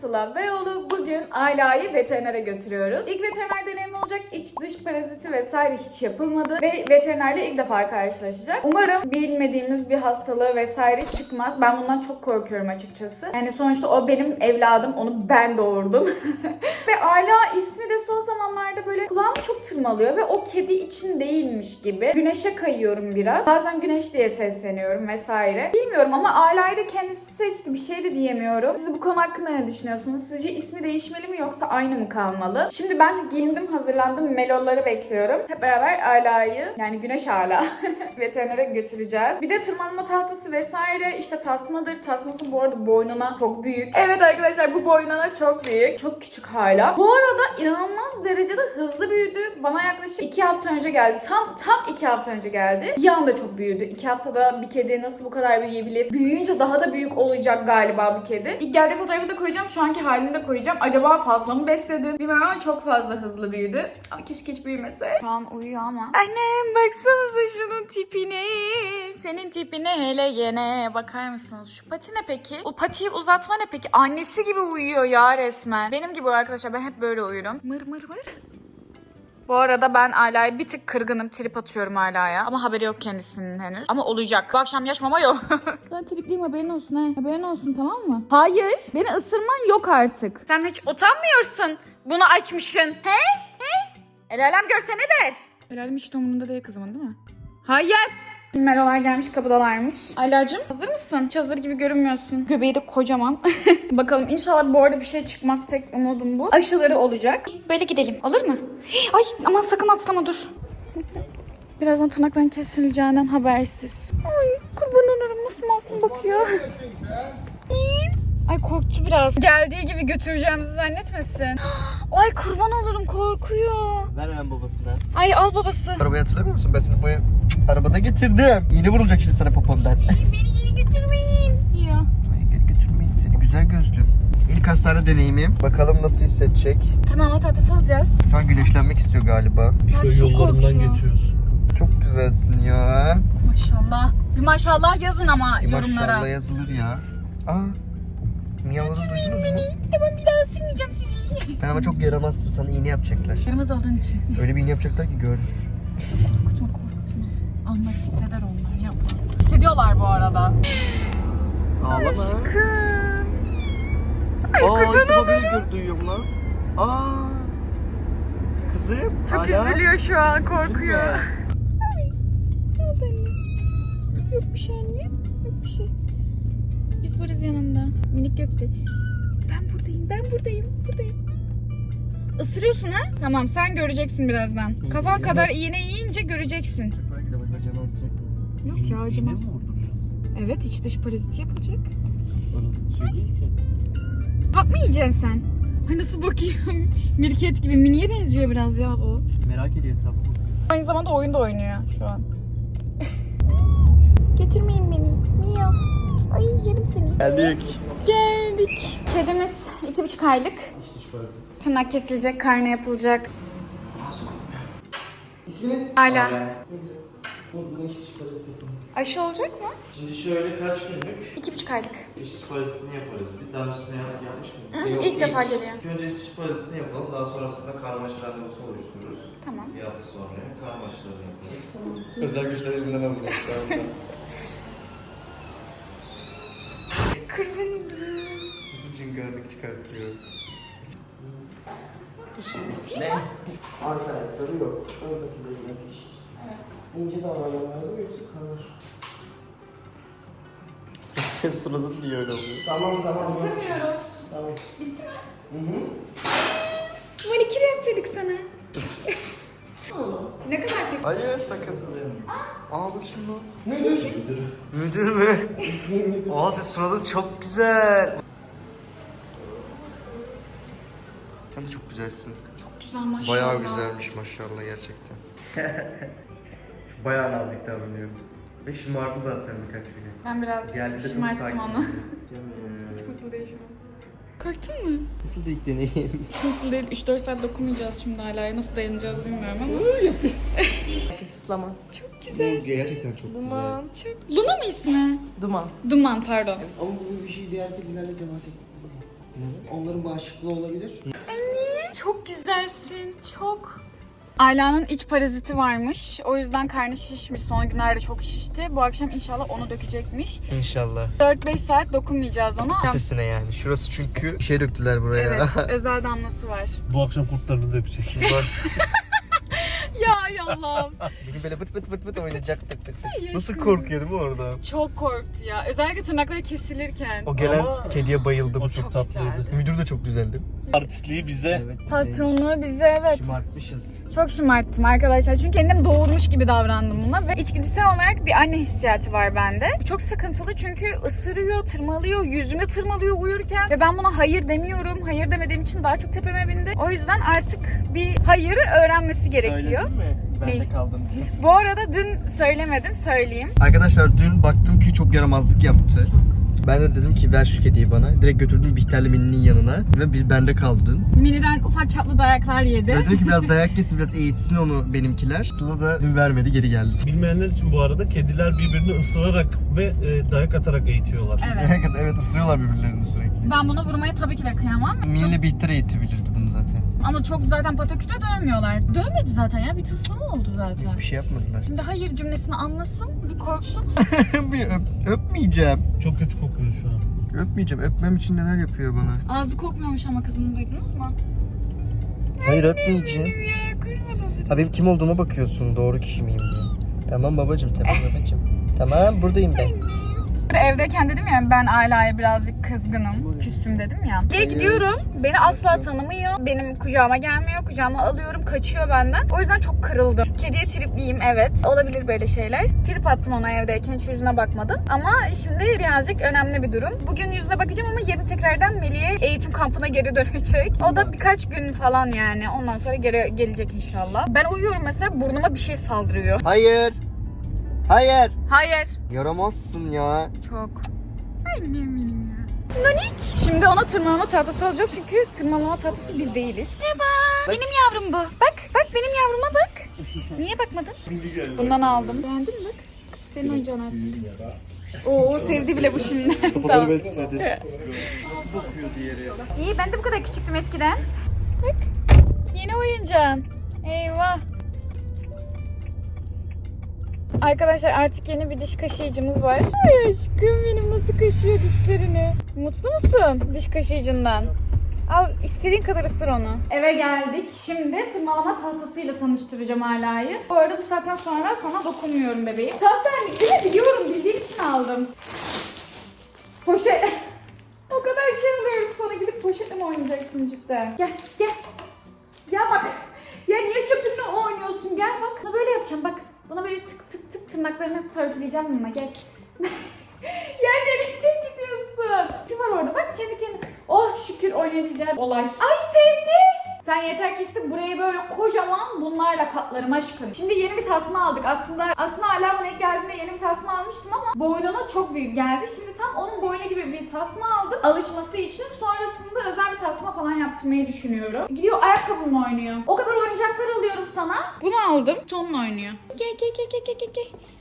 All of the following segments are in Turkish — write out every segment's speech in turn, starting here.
Sıla Beyoğlu. Bugün Ayla'yı veterinere götürüyoruz. İlk veteriner deneyimi olacak. İç dış paraziti vesaire hiç yapılmadı. Ve veterinerle ilk defa karşılaşacak. Umarım bilmediğimiz bir hastalığı vesaire çıkmaz. Ben bundan çok korkuyorum açıkçası. Yani sonuçta o benim evladım. Onu ben doğurdum. ve Ayla ismi de son zamanlarda böyle kulağımı çok tırmalıyor ve o kedi için değilmiş gibi. Güneşe kayıyorum biraz. Bazen güneş diye sesleniyorum vesaire. Bilmiyorum ama Ayla'yı da kendisi seçti. Bir şey de diyemiyorum. Siz bu konu hakkında ne düşünüyorsunuz? Sizce ismi değişmeli mi yoksa aynı mı kalmalı? Şimdi ben giyindim, hazırlandım. Melolları bekliyorum. Hep beraber Ayla'yı yani Güneş Ala veterinere götüreceğiz. Bir de tırmanma tahtası vesaire işte tasmadır. Tasması bu arada boynuna çok büyük. Evet arkadaşlar bu boynuna çok büyük. Çok küçük hala. Bu arada inanılmaz derecede hızlı büyüdü. Bana yaklaşık 2 hafta önce geldi. Tam tam 2 hafta önce geldi. Bir anda çok büyüdü. 2 haftada bir kedi nasıl bu kadar büyüyebilir? Büyüyünce daha da büyük olacak galiba bu kedi. İlk geldiği fotoğrafı da koyacağım. Şu anki halini de koyacağım. Acaba fazla mı besledim? Bilmiyorum ama çok fazla hızlı büyüdü. Ama keşke hiç büyümese. Şu an uyuyor ama. Annem baksanıza şunun tipine. Senin tipine hele gene. Bakar mısınız? Şu pati ne peki? O patiyi uzatma ne peki? Annesi gibi uyuyor ya resmen. Benim gibi arkadaşlar ben hep böyle uyurum. Mır mır mır. Bu arada ben Ayla'ya bir tık kırgınım. Trip atıyorum Ayla'ya. Ama haberi yok kendisinin henüz. Ama olacak. Bu akşam yaş mama yok. ben tripliyim haberin olsun he. Haberin olsun tamam mı? Hayır. Beni ısırman yok artık. Sen hiç utanmıyorsun. Bunu açmışsın. He? He? El alem görse ne der? El alem hiç umurunda değil kızımın değil mi? Hayır. Melolar gelmiş kapıdalarmış. Aylacığım hazır mısın? Hiç hazır gibi görünmüyorsun. Göbeği de kocaman. Bakalım inşallah bu arada bir şey çıkmaz. Tek umudum bu. Aşıları olacak. Böyle gidelim olur mu? Ay aman sakın atlama dur. Birazdan tırnakların kesileceğinden habersiz. Ay kurban olurum nasıl masum bakıyor. Ay korktu biraz. Geldiği gibi götüreceğimizi zannetmesin. Ay kurban olurum korkuyor. Ver hemen babasına. Ay al babası. Arabayı hatırlamıyor musun? Ben seni bu arabada getirdim. İğne vurulacak şimdi sana popondan. Beni yeni götürmeyin diyor. Ay gel götürmeyiz seni güzel gözlüm. İlk hastane deneyimim. Bakalım nasıl hissedecek. Tırmanma tahtası alacağız. Şu an güneşlenmek istiyor galiba. Şöyle yollarından geçiyoruz. Çok güzelsin ya. Maşallah. Bir maşallah yazın ama Bir yorumlara. maşallah yazılır ya. Aa. Miyavları duydunuz mu? Tamam bir daha silmeyeceğim sizi. Sen ama çok yaramazsın. Sana iğne yapacaklar. Yaramaz olduğun için. Öyle bir iğne yapacaklar ki gör. Korkutma korkutma. Anlar hisseder onlar yapma. Hissediyorlar bu arada. Ağlama. Aşkım. Aa ilk defa böyle gör duyuyorum lan. Aa. Kızım. Çok hala. üzülüyor şu an Üzülme. korkuyor. Ne oldu anne? Yok bir şey anne. Biz varız yanında. Minik göçtü. Ben buradayım. Ben buradayım. Buradayım. Isırıyorsun ha? Tamam sen göreceksin birazdan. Kafan kadar iğne yiyince göreceksin. De. Yok ya acımaz. Evet iç dış paraziti yapılacak. Hap mı yiyeceksin sen? Ay nasıl bakıyor? Mirket gibi miniye benziyor biraz ya o. Merak ediyor etrafı. Aynı zamanda oyunda oynuyor şu an. Getirmeyin beni. Miyav. Ay yerim seni. Geldik. Geldik. Kedimiz iki buçuk aylık. Tırnak kesilecek, karne yapılacak. İsmini? Hala. Ne güzel. Bu iş. Aşı olacak mı? Şimdi şöyle kaç günlük İki buçuk aylık. istiş parazitini yaparız. Bir daha üstüne yap- yapmış Hı, mıyız? ilk defa geliyor. İlk önce istiş parazitini yapalım. Daha sonrasında karmaşa randevusu oluştururuz. Tamam. Bir hafta sonra karmaşalarını yaparız. Özel güçler elinden alınıyor Kurbanım. Nasıl cıngarlık çıkartıyor? Ne? Arka ayakları yok. Ön patilerine piş. Evet. İnce davranmam lazım yoksa kanır. Ses ses suratın diye öyle oluyor. Tamam tamam. Isırmıyoruz. Tamam. Bitti mi? Hı hı. Manikür yaptırdık sana. ne kadar peki? Hayır sakın. Aa bak şimdi. Müdür. Müdür. Müdür mü? Aa ses suratın çok güzel. Sen de çok güzelsin. Çok güzel maşallah. Bayağı güzelmiş maşallah gerçekten. Bayağı nazik davranıyoruz. Ve şımardı zaten birkaç güne. Ben biraz Geldi de çok şımarttım sakin. onu. Hiç mutlu değil şu an. Korktun mu? Nasıl ilk deneyim? Mutlu değil. 3-4 saat dokunmayacağız şimdi hala. Nasıl dayanacağız bilmiyorum ama. Tıslamaz. Çok güzel. gerçekten çok Duman. Çok... Luna mı ismi? Duman. Duman pardon. Ama bu bir şey diğer kedilerle temas ettirmeyin. Onların bağışıklığı olabilir. Çok güzelsin, çok. Ayla'nın iç paraziti varmış. O yüzden karnı şişmiş. Son günlerde çok şişti. Bu akşam inşallah onu dökecekmiş. İnşallah. 4-5 saat dokunmayacağız ona. Sesine yani. Şurası çünkü şey döktüler buraya. Evet, özel damlası var. Bu akşam kurtlarını dökecek. Ya ay Allah'ım. Bugün böyle vıt vıt vıt vıt oynayacak tık tık tık. Nasıl korkuyor değil mi orada? Çok korktu ya. Özellikle tırnakları kesilirken. O gelen Ama- kediye bayıldım. O çok, Çok tatlıydı. güzeldi. Müdür de çok güzeldi. Artistliği bize. Evet. Patronluğu bize evet. Şımartmışız. Çok şımarttım arkadaşlar. Çünkü kendim doğurmuş gibi davrandım buna. Ve içgüdüsel olarak bir anne hissiyatı var bende. Bu Çok sıkıntılı çünkü ısırıyor, tırmalıyor, yüzümü tırmalıyor uyurken. Ve ben buna hayır demiyorum. Hayır demediğim için daha çok tepeme bindi. O yüzden artık bir hayırı öğrenmesi gerekiyor. mi? Ben de kaldım diye. Bu arada dün söylemedim, söyleyeyim. Arkadaşlar dün baktım ki çok yaramazlık yaptı. Ben de dedim ki ver şu kediyi bana. Direkt götürdüm Bihter'le Mini'nin yanına. Ve biz bende kaldı dün. Mini'den ufak çaplı dayaklar yedi. Ve dedim ki biraz dayak yesin, biraz eğitsin onu benimkiler. Sıla da izin vermedi, geri geldi. Bilmeyenler için bu arada kediler birbirini ısırarak ve e, dayak atarak eğitiyorlar. Evet. Evet, evet ısırıyorlar birbirlerini sürekli. Ben buna vurmaya tabii ki de kıyamam. Mini ile Bihter eğitebilirdi bunu zaten. Ama çok zaten pataküte dövmüyorlar. Dövmedi zaten ya. Bir tıslama oldu zaten. Bir şey yapmadılar. Şimdi hayır cümlesini anlasın, bir korksun. bir öp, öpmeyeceğim. Çok kötü kokuyor şu an. Öpmeyeceğim. Öpmem için neler yapıyor bana. Ağzı kokmuyormuş ama kızım duydunuz mu? Hayır öpmeyeceğim. Ha benim kim olduğuma bakıyorsun doğru kişi miyim diye. Tamam babacım tamam babacım. Tamam buradayım ben. Evdeyken dedim ya ben Ayla'ya birazcık kızgınım, küstüm dedim ya. Geri gidiyorum, beni asla tanımıyor, benim kucağıma gelmiyor, kucağıma alıyorum, kaçıyor benden. O yüzden çok kırıldım. Kediye tripliyim evet, olabilir böyle şeyler. Trip attım ona evdeyken, hiç yüzüne bakmadım. Ama şimdi birazcık önemli bir durum. Bugün yüzüne bakacağım ama yarın tekrardan Melih'e eğitim kampına geri dönecek. O da birkaç gün falan yani, ondan sonra geri gelecek inşallah. Ben uyuyorum mesela, burnuma bir şey saldırıyor. Hayır. Hayır. Hayır. Yaramazsın ya. Çok. Annem benim ya. Nanik. Şimdi ona tırmalama tahtası alacağız çünkü tırmalama tahtası biz değiliz. Merhaba. Benim yavrum bu. Bak bak benim yavruma bak. Niye bakmadın? Bundan aldım. Beğendin mi bak? Senin oyuncağın aslında. Oo sevdi bile bu şimdi. tamam. Nasıl bakıyor diğeri? İyi ben de bu kadar küçüktüm eskiden. Bak. Yeni oyuncağın. Eyvah. Arkadaşlar artık yeni bir diş kaşıyıcımız var. Ay aşkım benim nasıl kaşıyor dişlerini. Mutlu musun diş kaşıyıcından? Al istediğin kadar ısır onu. Eve geldik. Şimdi tırmalama tahtasıyla tanıştıracağım Ala'yı. Bu arada bu saatten sonra sana dokunmuyorum bebeğim. Tamam sen değil? Biliyorum bildiğim için aldım. Poşet. o kadar şey alıyorum sana gidip poşetle mi oynayacaksın cidden? Gel gel. Ya bak. Ya niye çöpünle oynuyorsun? Gel bak. Bunu böyle yapacağım bak. Buna böyle tık tık tık tırnaklarını törpüleyeceğim bununla gel. ya nereye gidiyorsun? Kim var orada? Bak kendi kendine. Oh şükür oynayabileceğim olay. Ay sevdi. Sen yeter ki iste burayı böyle kocaman bunlarla katlarım aşkım. Şimdi yeni bir tasma aldık. Aslında aslında hala bana ilk geldiğinde yeni bir tasma almıştım ama boynuna çok büyük geldi. Şimdi tam onun boynu gibi bir tasma aldım. Alışması için sonrasında özel bir tasma falan yaptırmayı düşünüyorum. Gidiyor ayakkabımla oynuyor. O kadar oyuncaklar alıyorum sana. Bunu aldım. Tonla oynuyor. Gel gel gel gel gel gel.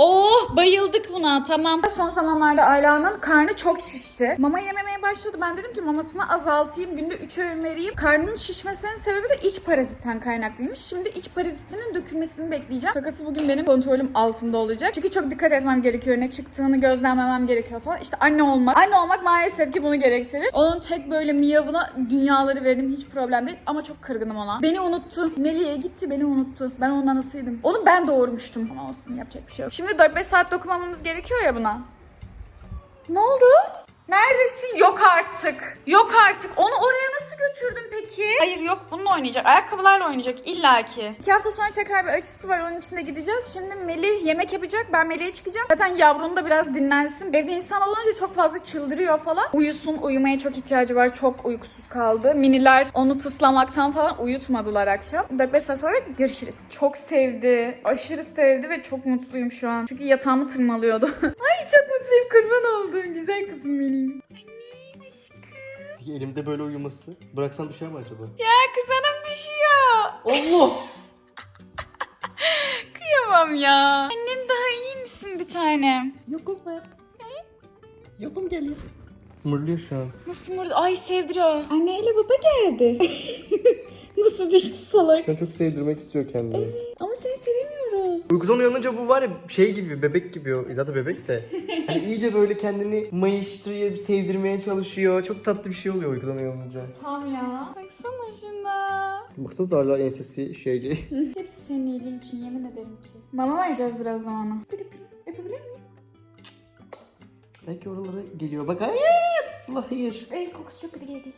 Oh bayıldık buna tamam. Son zamanlarda Ayla'nın karnı çok şişti. Mama yememeye başladı. Ben dedim ki mamasını azaltayım. Günde 3 öğün vereyim. Karnının şişmesinin sebebi de iç parazitten kaynaklıymış. Şimdi iç parazitinin dökülmesini bekleyeceğim. Kakası bugün benim kontrolüm altında olacak. Çünkü çok dikkat etmem gerekiyor. Ne çıktığını gözlemlemem gerekiyor falan. İşte anne olmak. Anne olmak maalesef ki bunu gerektirir. Onun tek böyle miyavına dünyaları veririm. Hiç problem değil. Ama çok kırgınım ona. Beni unuttu. Melih'e gitti beni unuttu. Ben ondan nasılydım. Onu ben doğurmuştum. Ama olsun yapacak bir şey yok. Şimdi 4-5 saat dokunmamamız gerekiyor ya buna. Ne oldu? Neredesin? Yok artık. Yok artık. Onu oraya nasıl götürdün peki? Hayır yok bununla oynayacak. Ayakkabılarla oynayacak illaki. İki hafta sonra tekrar bir aşısı var. Onun için de gideceğiz. Şimdi Melih yemek yapacak. Ben Melih'e çıkacağım. Zaten yavrum da biraz dinlensin. Evde insan olunca çok fazla çıldırıyor falan. Uyusun. Uyumaya çok ihtiyacı var. Çok uykusuz kaldı. Miniler onu tıslamaktan falan uyutmadılar akşam. 4-5 saat sonra görüşürüz. Çok sevdi. Aşırı sevdi ve çok mutluyum şu an. Çünkü yatağımı tırmalıyordu. Ay çok mutluyum. Kurban oldum. Güzel kızım benim. Anne. Peki elimde böyle uyuması. Bıraksan düşer mi acaba? Ya kızanım düşüyor. Allah! Kıyamam ya. Annem daha iyi misin bir tanem? Yokum var. Yokum geliyor. Mırlıyor şu an. Nasıl mırdı? Ay sevdiriyor. Anneyle baba geldi. Nasıl düştü salak. Sen çok sevdirmek istiyor kendini. Ama seni sevemiyoruz. Uykudan uyanınca bu var ya şey gibi bebek gibi o. Zaten bebek de. Hani iyice böyle kendini mayıştırıyor, sevdirmeye çalışıyor. Çok tatlı bir şey oluyor uykudan uyanınca. Tam ya. Baksana şuna. Baksana hala ensesi şeyli. Hepsi senin iyiliğin için yemin ederim ki. Mama vereceğiz birazdan ona. Yapabilir miyim? Belki oralara geliyor. Bak hayır. Sıla hayır. Ay kokusu çok kötü geldi.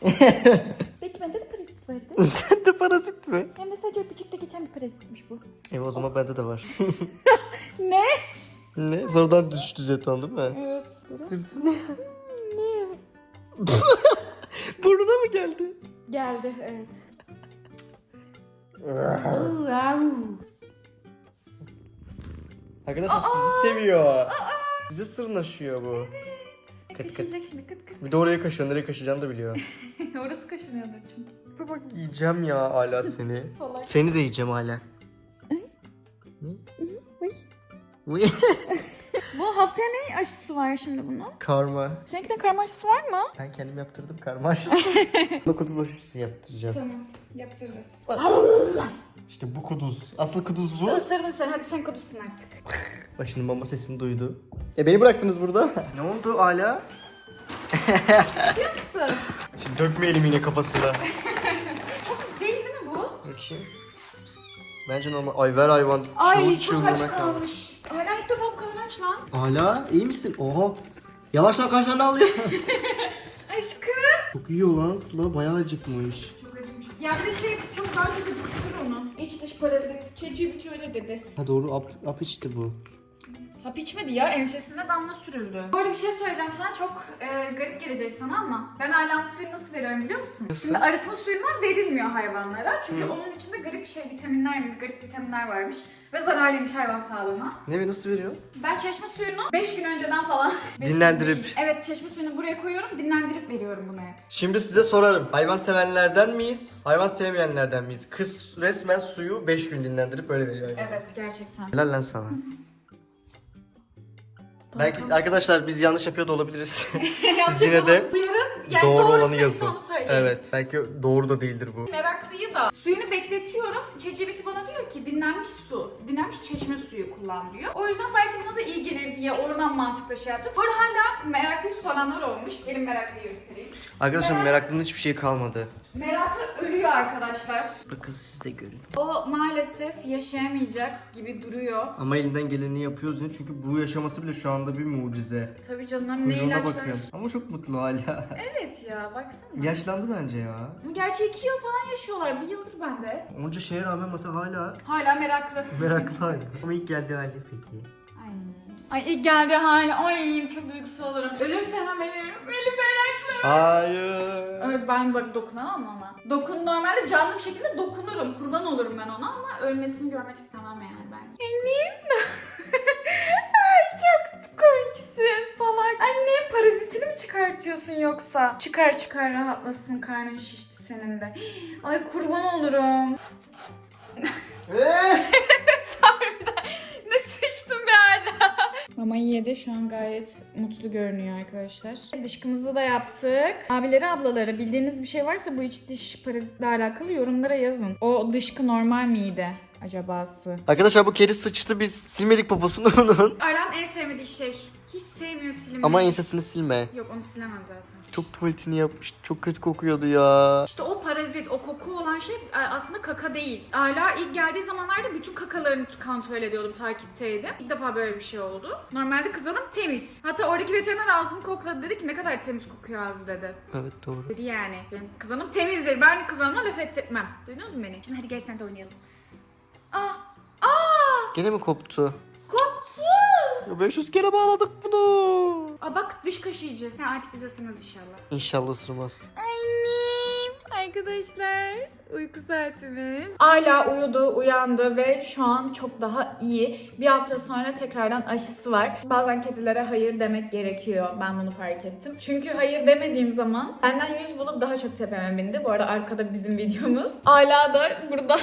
Belki bende de parazit vardı. Sen de parazit mi? Hem de sadece öpücükte geçen bir parazitmiş bu. E o zaman bende de var. Ne? ne? Sonradan düştü jeton değil mi? Evet. Sırtı ne? Ne? Burnuna mı geldi? Geldi evet. Arkadaşlar sizi seviyor. Size sırnaşıyor bu. Kıt kıt. Şimdi kıt kıt. Bir de oraya kaşıyor. Nereye kaşıyacağını da biliyor. Orası kaşınıyordur çünkü. Bak bak yiyeceğim ya hala seni. Seni de yiyeceğim hala. Uy. Bu haftaya ne aşısı var şimdi bunun? Karma. Seninkinde karma aşısı var mı? Ben kendim yaptırdım karma aşısı. Buna kuduz aşısı yaptıracağım. Tamam. Yaptırırız. İşte bu kuduz. Asıl kuduz bu. İşte ısırdım seni. Hadi sen kudusun artık. Bak şimdi mama sesini duydu. E beni bıraktınız burada. ne oldu hala? Biliyor musun? Şimdi dökmeyelim yine kafasına. Değil değil mi bu? Bakayım. Bence normal. Ay ver hayvan. Ay çok çığlığına aç kaldı. kalmış. Aç lan. Hala iyi misin? Oha. Yavaş lan kaşlarını alıyor. Aşkım. Çok iyi lan Sıla bayağı acıkmış. Çok acımış. Ya bir de şey çok daha çok acıktırır onu. İç dış parazit. ChatGPT öyle dedi. Ha doğru ap, ap içti bu. Hap içmedi ya ensesinde damla sürüldü. Böyle bir şey söyleyeceğim sana çok e, garip gelecek sana ama ben aylan suyunu nasıl veriyorum biliyor musun? Nasıl? Şimdi arıtma suyundan verilmiyor hayvanlara çünkü onun içinde garip şey vitaminler garip vitaminler varmış ve zararlıymış hayvan sağlığına. Ne mi nasıl veriyor? Ben çeşme suyunu 5 gün önceden falan beş gün Dinlendirip. değil. Evet çeşme suyunu buraya koyuyorum dinlendirip veriyorum bunu hep. Şimdi size sorarım. Hayvan sevenlerden miyiz? Hayvan sevmeyenlerden miyiz? Kız resmen suyu 5 gün dinlendirip öyle veriyor. Evet gerçekten. Helal lan sana. Belki arkadaşlar biz yanlış yapıyor da olabiliriz. Siz yine de yani doğru olanı yazın. onu söyleyin. Evet. Belki doğru da değildir bu. Meraklıyı da suyunu bekletiyorum. ChatGPT bana diyor ki dinlenmiş su, dinlenmiş çeşme suyu kullan diyor. O yüzden belki gelir diye oradan mantıkla şey yaptım. Bu arada hala meraklıyı soranlar olmuş. Gelin meraklıyı göstereyim. Arkadaşlar meraklının hiçbir şey kalmadı. Meraklı ölüyor arkadaşlar. Bakın siz de görün. O maalesef yaşayamayacak gibi duruyor. Ama elinden geleni yapıyoruz yine çünkü bu yaşaması bile şu anda bir mucize. Tabii canım ne Kuyruğuna ilaçlar. bakın. Ama çok mutlu hala. Evet ya baksana. Yaşlandı bence ya. Gerçi iki yıl falan yaşıyorlar. Bir yıldır bende. Onca şeye rağmen mesela hala Hala meraklı. meraklı hala. Ama ilk geldiği hali peki. Ay. Ay ilk geldi hali. Ay çok duygusal olurum. Ölürse hemen ölürüm. Böyle meraklı. Hayır. Evet ben bak dokunamam ona. Dokun normalde canlı bir şekilde dokunurum. Kurban olurum ben ona ama ölmesini görmek istemem yani ben. Annem. Ay çok komiksin salak. Annem parazitini mi çıkartıyorsun yoksa? Çıkar çıkar rahatlasın karnın şişti senin de. Ay kurban olurum. Ne sıçtım be hala. Mamayı yedi şu an gayet mutlu görünüyor arkadaşlar. Dışkımızı da yaptık. Abileri ablaları bildiğiniz bir şey varsa bu iç diş parazitle alakalı yorumlara yazın. O dışkı normal miydi acabası? Arkadaşlar bu kedi sıçtı biz silmedik poposunu onun. Aylan en sevmediği şey. Hiç sevmiyor silmeyi. Ama ensesini silme. Yok onu silemem zaten. Çok tuvaletini yapmış. Çok kötü kokuyordu ya. İşte o parazit, o koku olan şey e, aslında kaka değil. Ayla ilk geldiği zamanlarda bütün kakalarını kontrol ediyordum, takipteydim. İlk defa böyle bir şey oldu. Normalde kız hanım temiz. Hatta oradaki veteriner ağzını kokladı dedi ki ne kadar temiz kokuyor ağzı dedi. Evet doğru. Dedi yani. Benim kız hanım temizdir. Ben kız hanıma laf ettirmem. Duydunuz mu beni? Şimdi hadi gel sen de oynayalım. Aa! Aa! Gene mi? Koptu! Ya 500 kere bağladık bunu. Aa bak dış kaşıyıcı. Ha, artık bize sığmaz inşallah. İnşallah ısırmaz. Annem. Arkadaşlar uyku saatimiz. Hala uyudu, uyandı ve şu an çok daha iyi. Bir hafta sonra tekrardan aşısı var. Bazen kedilere hayır demek gerekiyor. Ben bunu fark ettim. Çünkü hayır demediğim zaman benden yüz bulup daha çok tepeme bindi. Bu arada arkada bizim videomuz. Hala da burada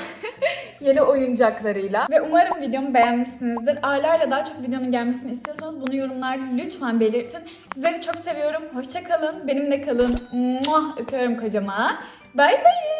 yeni oyuncaklarıyla. Ve umarım videomu beğenmişsinizdir. Ala ile daha çok videonun gelmesini istiyorsanız bunu yorumlarda lütfen belirtin. Sizleri çok seviyorum. Hoşçakalın. Benimle kalın. Muah, öpüyorum kocaman. Bay bay.